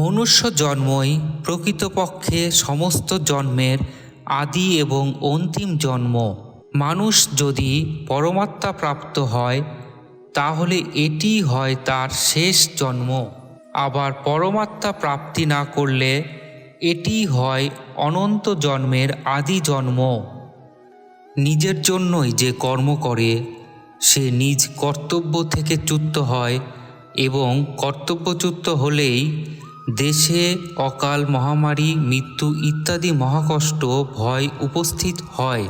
মনুষ্য জন্মই প্রকৃতপক্ষে সমস্ত জন্মের আদি এবং অন্তিম জন্ম। মানুষ যদি পরমাত্মা প্রাপ্ত হয়, তাহলে এটি হয় তার শেষ জন্ম। আবার পরমাত্মা প্রাপ্তি না করলে এটি হয় অনন্ত জন্মের আদি জন্ম। নিজের জন্যই যে কর্ম করে, সে নিজ কর্তব্য থেকে চ্যুত হয় এবং কর্তব্যচ্যুত হলেই দেশে অকাল মহামারী, মৃত্যু ইত্যাদি মহাকষ্ট, ভয় উপস্থিত হয়।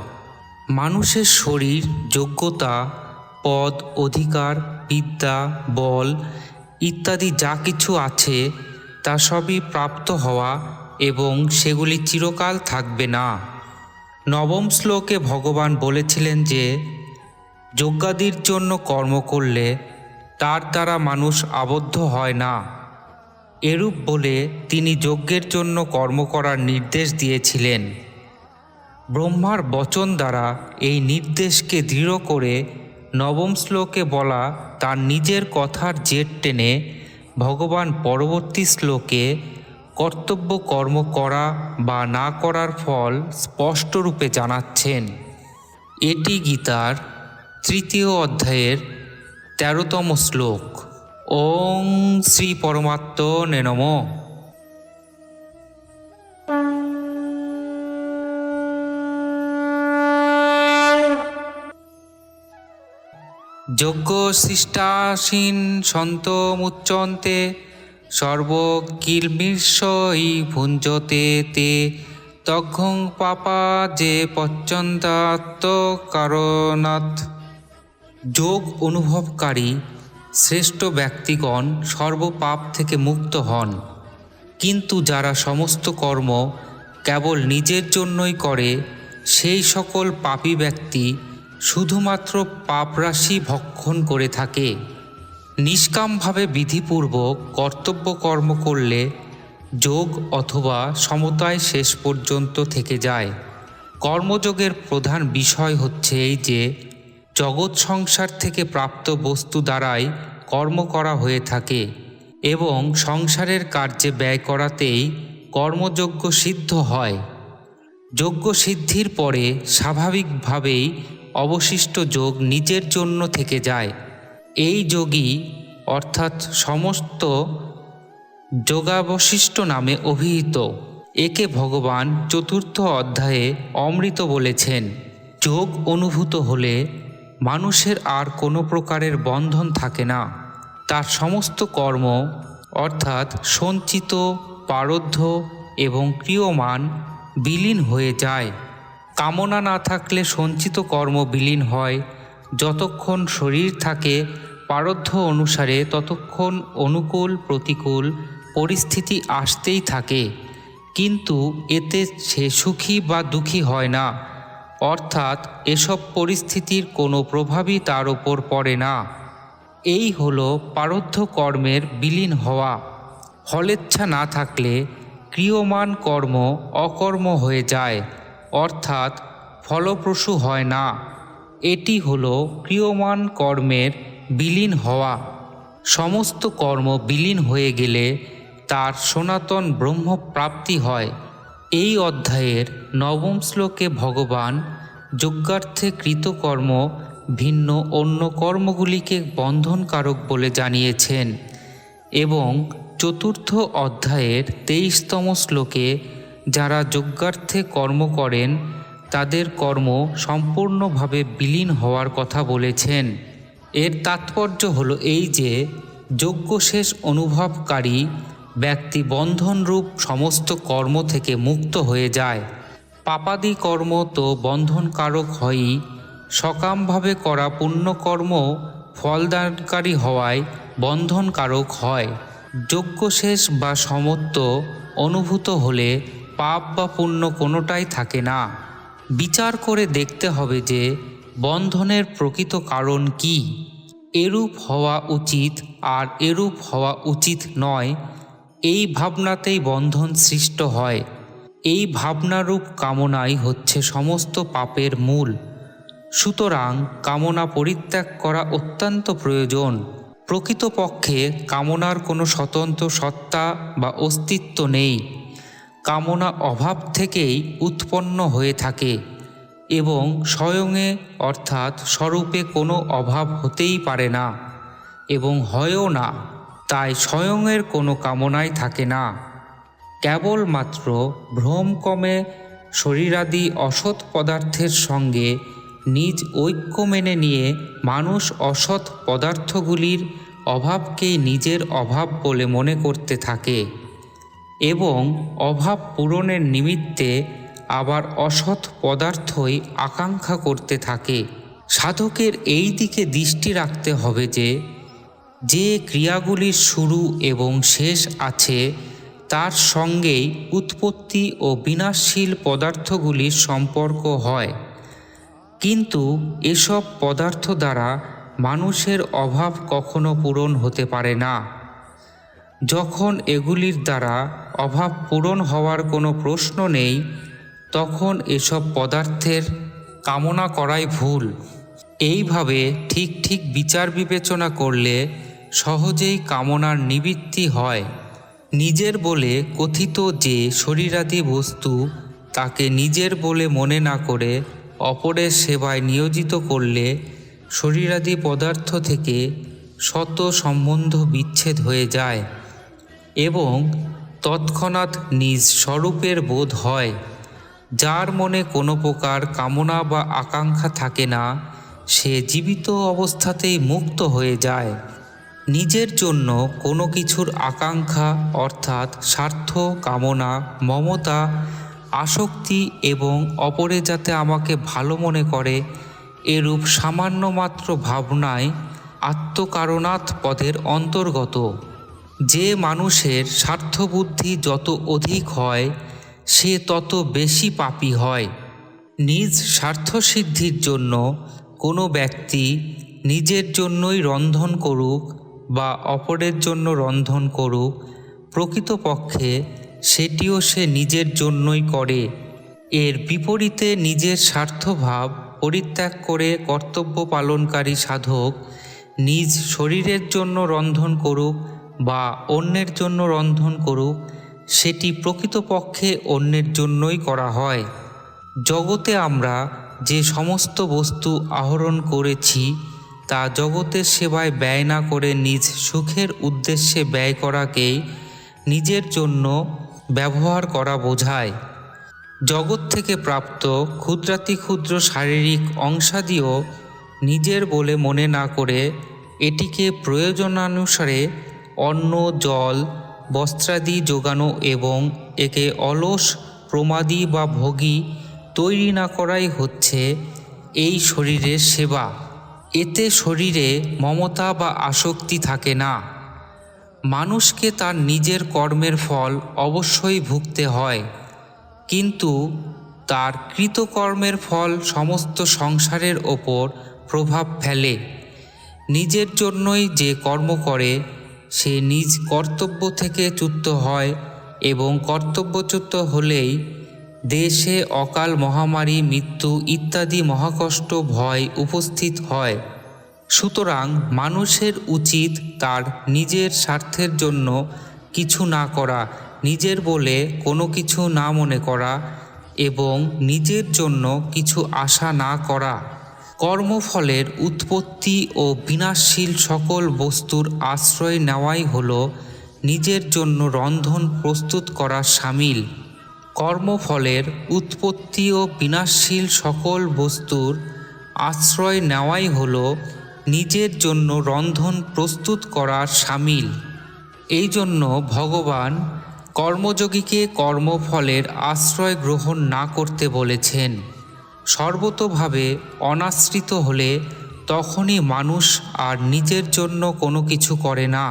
মানুষের শরীর, যোগ্যতা, পদ, অধিকার, বিদ্যা, বল ইত্যাদি যা কিছু আছে, তা সবই প্রাপ্ত হওয়া এবং সেগুলি চিরকাল থাকবে না। নবম শ্লোকে ভগবান বলেছিলেন যে, যজ্ঞাদির জন্য কর্ম করলে তার দ্বারা মানুষ আবদ্ধ হয় না। এরূপ বলে তিনি যজ্ঞের জন্য কর্ম করার নির্দেশ দিয়েছিলেন। ব্রহ্মার বচন দ্বারা এই নির্দেশকে দৃঢ় করে নবম শ্লোকে বলা তার নিজের কথার জেট টেনে ভগবান পরবর্তী শ্লোকে কর্তব্য কর্ম করা বা না করার ফল স্পষ্টরূপে জানাচ্ছেন। এটি গীতার তৃতীয় অধ্যায়ের তেরোতম শ্লোক। ওং শ্রী পরমাত্ম নম। যজ্ঞ সৃষ্টাসীন সন্ত মুচ্চন্তে সর্বকিলমির্ষই ভুঞ্জতে তে তঘং পাপা যে পচ্যন্তাত্ম কারণাৎ যোগ অনুভবকারী শ্রেষ্ঠ ব্যক্তিগণ সর্বপাপ থেকে মুক্ত হন। কিন্তু যারা সমস্ত কর্ম কেবল নিজের জন্যই করে, সেই সকল পাপী ব্যক্তি শুধুমাত্র পাপরাশি ভক্ষণ করে থাকে। নিষ্কামভাবে বিধিপূর্বক কর্তব্য কর্ম করলে যোগ অথবা সমতায় শেষ পর্যন্ত থেকে যায়। কর্মযোগের প্রধান বিষয় হচ্ছে এই যে জগৎ সংসার থেকে প্রাপ্ত বস্তু দ্বারাই কর্ম করা হয়ে থাকে এবং সংসারের কার্যে ব্যয় করাতেই কর্মযোগ্য সিদ্ধ হয়। যোগ্য সিদ্ধির পরে স্বাভাবিকভাবেই অবশিষ্ট যোগ নিজের জন্য থেকে যায়। এই যোগী অর্থাৎ সমস্ত যোগাবশিষ্ট নামে অভিহিত। একে ভগবান চতুর্থ অধ্যায়ে অমৃত বলেছেন। যোগ অনুভূত হলে মানুষের আর কোনো প্রকারের বন্ধন থাকে না। তার সমস্ত কর্ম, অর্থাৎ সঞ্চিত পারদ্ধ এবং ক্রিয়মান বিলীন হয়ে যায়। কামনা না থাকলে সঞ্চিত কর্ম বিলীন হয়। যতক্ষণ শরীর থাকে পারদ্ধ অনুসারে ততক্ষণ অনুকূল, প্রতিকূল পরিস্থিতি আসতেই থাকে। কিন্তু এতে সে সুখী বা দুঃখী হয় না। অর্থাৎ এসব পরিস্থিতির কোনো প্রভাবই তার ওপর পড়ে না। এই হলো পারদ্ধ কর্মের বিলীন হওয়া। ফলেচ্ছা না থাকলে ক্রিয়মান কর্ম অকর্ম হয়ে যায়, অর্থাৎ ফলপ্রসূ হয় না। এটি হলো ক্রিয়মান কর্মের বিলীন হওয়া। সমস্ত কর্ম বিলীন হয়ে গেলে তার সনাতন ব্রহ্মপ্রাপ্তি হয়। এই অধ্যায়ের নবম শ্লোকে ভগবান যজ্ঞার্থে কৃতকর্ম, ভিন্ন অন্য কর্মগুলিকে বন্ধনকারক বলে জানিয়েছেন এবং চতুর্থ অধ্যায়ের তেইশতম শ্লোকে যারা যজ্ঞার্থে কর্ম করেন, তাদের কর্ম সম্পূর্ণভাবে বিলীন হওয়ার কথা বলেছেন। এর তাৎপর্য হলো এই যে যজ্ঞ শেষ অনুভবকারী ব্যক্তি বন্ধনরূপ সমস্ত কর্ম থেকে মুক্ত হয়ে যায়। পাপাদি কর্ম তো বন্ধনকারক হয়ই। সকামভাবে করা পুণ্যকর্ম ফলদানকারী হওয়ায় বন্ধনকারক হয়। যজ্ঞ শেষ বা সমত্ব অনুভূত হলে পাপ বা পুণ্য কোনোটাই থাকে না। বিচার করে দেখতে হবে যে বন্ধনের প্রকৃত কারণ কি। এরূপ হওয়া উচিত আর এরূপ হওয়া উচিত নয়। এই ভাবনাতেই বন্ধন সৃষ্ট হয়। এই ভাবনারূপ কামনাই হচ্ছে সমস্ত পাপের মূল। সুতরাং কামনা পরিত্যাগ করা অত্যন্ত প্রয়োজন। প্রকৃতপক্ষে কামনার কোনো স্বতন্ত্র সত্তা বা অস্তিত্ব নেই। কামনা অভাব থেকেই উৎপন্ন হয়ে থাকে এবং স্বয়ংয়ে অর্থাৎ স্বরূপে কোনো অভাব হতেই পারে না এবং হয়ও না। তাই স্বয়ংয়ের কোনো কামনাই থাকে না। কেবলমাত্র ভ্রম কমে শরীরাদি অসৎ পদার্থের সঙ্গে নিজ ঐক্য মেনে নিয়ে মানুষ অসৎ পদার্থগুলির অভাবকেই নিজের অভাব বলে মনে করতে থাকে এবং অভাব পূরণের নিমিত্তে আবার অসৎ পদার্থই আকাঙ্ক্ষা করতে থাকে। সাধকের এই দিকে দৃষ্টি রাখতে হবে যে যে ক্রিয়াগুলির শুরু এবং শেষ আছে, তার সঙ্গেই উৎপত্তি ও বিনাশশীল পদার্থগুলির সম্পর্ক হয়। কিন্তু এসব পদার্থ দ্বারা মানুষের অভাব কখনো পূরণ হতে পারে না। যখন এগুলির দ্বারা অভাব পূরণ হওয়ার কোনো প্রশ্ন নেই, তখন এসব পদার্থের কামনা করাই ভুল। এইভাবে ঠিক ঠিক বিচার বিবেচনা করলে সহজেই কামনার নিবৃত্তি হয়। নিজের বলে কথিত যে শরীরাদি বস্তু তাকে নিজের বলে মনে না করে অপরের সেবায় নিয়োজিত করলে শরীরাদি পদার্থ থেকে শত সম্বন্ধ বিচ্ছেদ হয়ে যায় এবং তৎক্ষণাৎ নিজ স্বরূপের বোধ হয়। যার মনে কোনো প্রকার কামনা বা আকাঙ্ক্ষা থাকে না, সে জীবিত অবস্থাতেই মুক্ত হয়ে যায়। নিজের জন্য কোনো কিছুর আকাঙ্ক্ষা, অর্থাৎ স্বার্থ, কামনা, মমতা, আসক্তি এবং অপরে যাতে আমাকে ভালো মনে করে, এরূপ সামান্য মাত্র ভাবনায় আত্মকারণাৎ পদের অন্তর্গত। যে মানুষের স্বার্থবুদ্ধি যত অধিক হয়, সে তত বেশি পাপী হয়। নিজ স্বার্থসিদ্ধির জন্য কোনো ব্যক্তি নিজের জন্যই রন্ধন করুক বা অপরের জন্য রন্ধন করুক, প্রকৃতপক্ষে সেটিও সে নিজের জন্যই করে। এর বিপরীতে নিজের স্বার্থভাব পরিত্যাগ করে কর্তব্য পালনকারী সাধক নিজ শরীরের জন্য রন্ধন করুক বা অন্যের জন্য রন্ধন করুক, সেটি প্রকৃতপক্ষে অন্যের জন্যই করা হয়। জগতে আমরা যে সমস্ত বস্তু আহরণ করেছি তা জগতের সেবায় ব্যয় না করে নিজ সুখের উদ্দেশ্যে ব্যয় করাকেই নিজের জন্য ব্যবহার করা বোঝায়। জগৎ থেকে প্রাপ্ত ক্ষুদ্রাতি ক্ষুদ্র শারীরিক অংশাদিও নিজের বলে মনে না করে এটিকে প্রয়োজনানুসারে অন্ন, জল, বস্ত্রাদি যোগানো এবং একে অলস, প্রমাদী বা ভোগী তৈরি না করাই হচ্ছে এই শরীরের সেবা। এতে শরীরে মমতা বা আসক্তি থাকে না। মানুষকে তার নিজের কর্মের ফল অবশ্যই ভুগতে হয়। কিন্তু তার কৃতকর্মের ফল সমস্ত সংসারের ওপর প্রভাব ফেলে। নিজের জন্যই যে কর্ম করে, সে নিজ কর্তব্য থেকে চ্যুত হয় এবং কর্তব্যচ্যুত হলেই দেশে অকাল মহামারী, মৃত্যু ইত্যাদি মহাকষ্ট, ভয় উপস্থিত হয়। সুতরাং মানুষের উচিত তার নিজের স্বার্থের জন্য কিছু না করা, নিজের বলে কোনো কিছু না মনে করা এবং নিজের জন্য কিছু আশা না করা। কর্মফলের উৎপত্তি ও বিনাশশীল সকল বস্তুর আশ্রয় নেওয়াই হল নিজের জন্য রন্ধন প্রস্তুত করা সামিল। কর্মফলের উৎপত্তি ও বিনাশশীল সকল বস্তুর আশ্রয় নেওয়াই হল নিজের জন্য রন্ধন প্রস্তুত করার সামিল। এই জন্য ভগবান কর্মযোগীকে কর্মফলের আশ্রয় গ্রহণ না করতে বলেছেন। সর্বতোভাবে অনাশ্রিত হলে তখনই মানুষ আর নিজের জন্য কোনো কিছু করে না,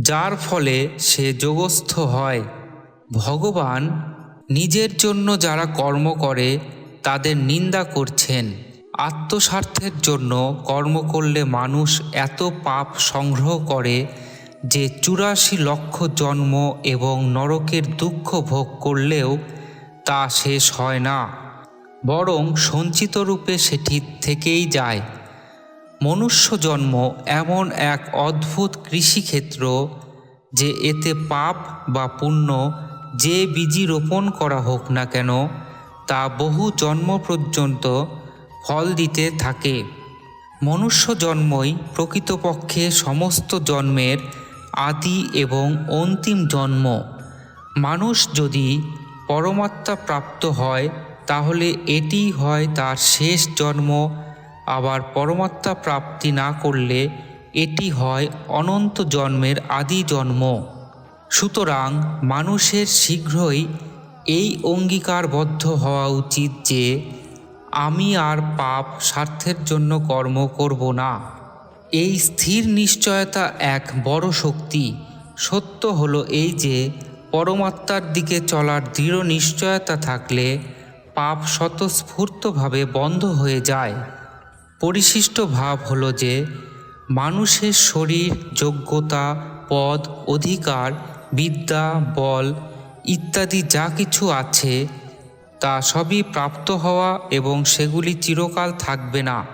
যার ফলে সে যোগস্থ হয়। ভগবান নিজের জন্য যারা কর্ম করে, তাদের নিন্দা করছেন। আত্মস্বার্থের জন্য কর্ম করলে মানুষ এত পাপ সংগ্রহ করে যে চুরাশি লক্ষ জন্ম এবং নরকের দুঃখ ভোগ করলেও তা শেষ হয় না। বরং সঞ্চিত রূপে সেটি থেকেই যায়। মনুষ্য জন্ম এমন এক অদ্ভুত কৃষিক্ষেত্র যে এতে পাপ বা পুণ্য যে বীজি রোপণ করা হোক না কেন, তা বহু জন্ম পর্যন্ত ফল দিতে থাকে। মনুষ্য জন্মই প্রকৃতপক্ষে সমস্ত জন্মের আদি এবং অন্তিম জন্ম। মানুষ যদি পরমাত্মা প্রাপ্ত হয়, তাহলে এটি হয় তার শেষ জন্ম। আবার পরমাত্মা প্রাপ্তি না করলে এটি হয় অনন্ত জন্মের আদি জন্ম। সুতরাং মানুষের শীঘ্রই এই অঙ্গীকারবদ্ধ হওয়া উচিত যে, আমি আর পাপ স্বার্থের জন্য কর্ম করব না। এই স্থির নিশ্চয়তা এক বড় শক্তি। সত্য হলো এই যে, পরমাত্মার দিকে চলার দৃঢ় নিশ্চয়তা থাকলে পাপ স্বতঃস্ফূর্তভাবে বন্ধ হয়ে যায়। পরিশিষ্ট ভাব হলো যে, মানুষের শরীর, যোগ্যতা, পদ, অধিকার বিদ্যা, বল ইত্যাদি যা কিছু আছে, তা সবই প্রাপ্ত হওয়া এবং সেগুলি চিরকাল থাকবে না।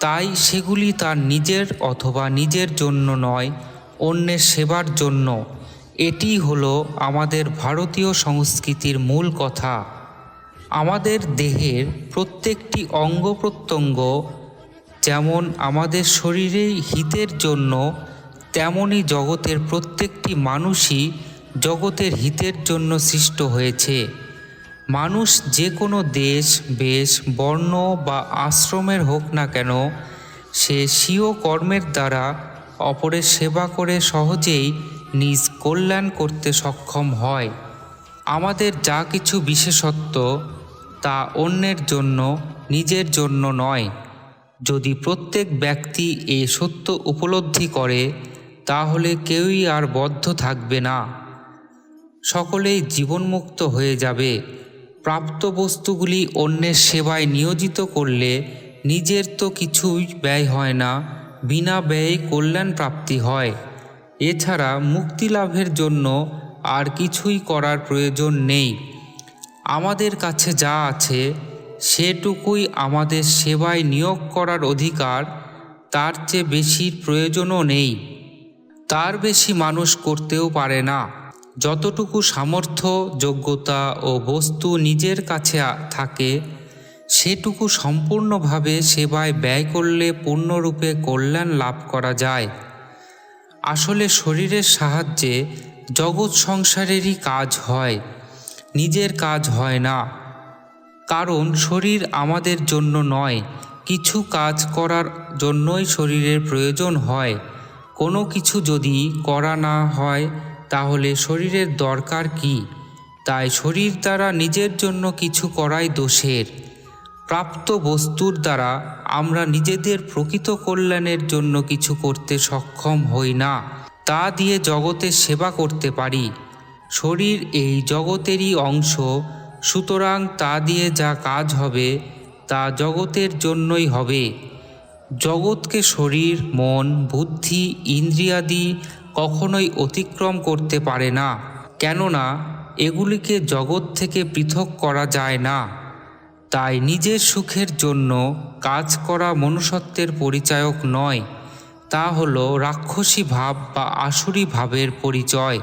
তাই সেগুলি তার নিজের অথবা নিজের জন্য নয়, অন্যের সেবার জন্য। এটি হলো আমাদের ভারতীয় সংস্কৃতির মূল কথা। আমাদের দেহের প্রত্যেকটি অঙ্গ প্রত্যঙ্গ যেমন আমাদের শরীরের হিতের জন্য তেমনি জগতের প্রত্যেকটি মানুষই জগতের হিতের জন্য সৃষ্ট হয়েছে। মানুষ যে কোনো দেশ, বেশ, বর্ণ বা আশ্রমের হোক না কেন, সে স্বীয় কর্মের দ্বারা অপরের সেবা করে সহজেই নিজ কল্যাণ করতে সক্ষম হয়। আমাদের যা কিছু বিশেষত্ব, তা অন্যের জন্য, নিজের জন্য নয়। যদি প্রত্যেক ব্যক্তি এ সত্য উপলব্ধি করে তাহলে কেউই আর বদ্ধ থাকবে না। সকলেই জীবনমুক্ত হয়ে যাবে। প্রাপ্ত বস্তুগুলি অন্যের সেবায় নিয়োজিত করলে নিজের তো কিছুই ব্যয় হয় না, বিনা ব্যয়ে কল্যাণ প্রাপ্তি হয়। এছাড়া মুক্তি লাভের জন্য আর কিছুই করার প্রয়োজন নেই। আমাদের কাছে যা আছে, সেটুকুই আমাদের সেবায় নিয়োগ করার অধিকার, তার চেয়ে বেশির প্রয়োজনও নেই। তার বেশি মানুষ করতেও পারে না। যতটুকু সামর্থ্য, যোগ্যতা ও বস্তু নিজের কাছে থাকে, সেটুকু সম্পূর্ণভাবে সেবায় ব্যয় করলে পূর্ণরূপে কল্যাণ লাভ করা যায়। আসলে শরীরের সাহায্যে জগৎ সংসারেরই কাজ হয়, নিজের কাজ হয় না। কারণ শরীর আমাদের জন্য নয়, কিছু কাজ করার জন্যই শরীরের প্রয়োজন হয়। কোনো কিছু যদি করা না হয়, তাহলে শরীরের দরকার কি? তাই শরীর দ্বারা নিজের জন্য কিছু করাই দোষের। প্রাপ্ত বস্তুর দ্বারা আমরা নিজেদের প্রকৃত কল্যাণের জন্য কিছু করতে সক্ষম হই না, তা দিয়ে জগতের সেবা করতে পারি। শরীর এই জগতেরই অংশ, সুতরাং তা দিয়ে যা কাজ হবে, তা জগতের জন্যই হবে। জগৎকে শরীর, মন, বুদ্ধি, ইন্দ্রিয়াদি কখনোই অতিক্রম করতে পারে না। কেননা, এগুলিকে জগৎ থেকে পৃথক করা যায় না। তাই নিজের সুখের জন্য কাজ করা মনুষ্যত্বের পরিচায়ক নয়। তা হলো রাক্ষসী ভাব বা আসুরি ভাবের পরিচয়।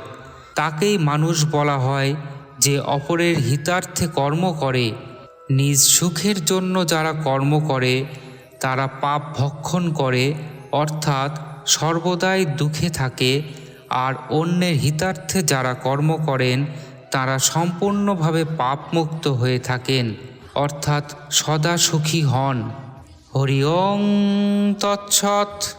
তাকেই মানুষ বলা হয় যে অপরের হিতার্থে কর্ম করে। নিজ সুখের জন্য যারা কর্ম করে তারা পাপ ভক্ষণ করে, অর্থাৎ সর্বদাই দুঃখে থাকে, আর অন্যের হিতার্থে যারা কর্ম করেন, তারা সম্পূর্ণভাবে পাপমুক্ত হয়ে থাকেন, অর্থাৎ সদা সুখী হন। হরি ওং তৎসৎ।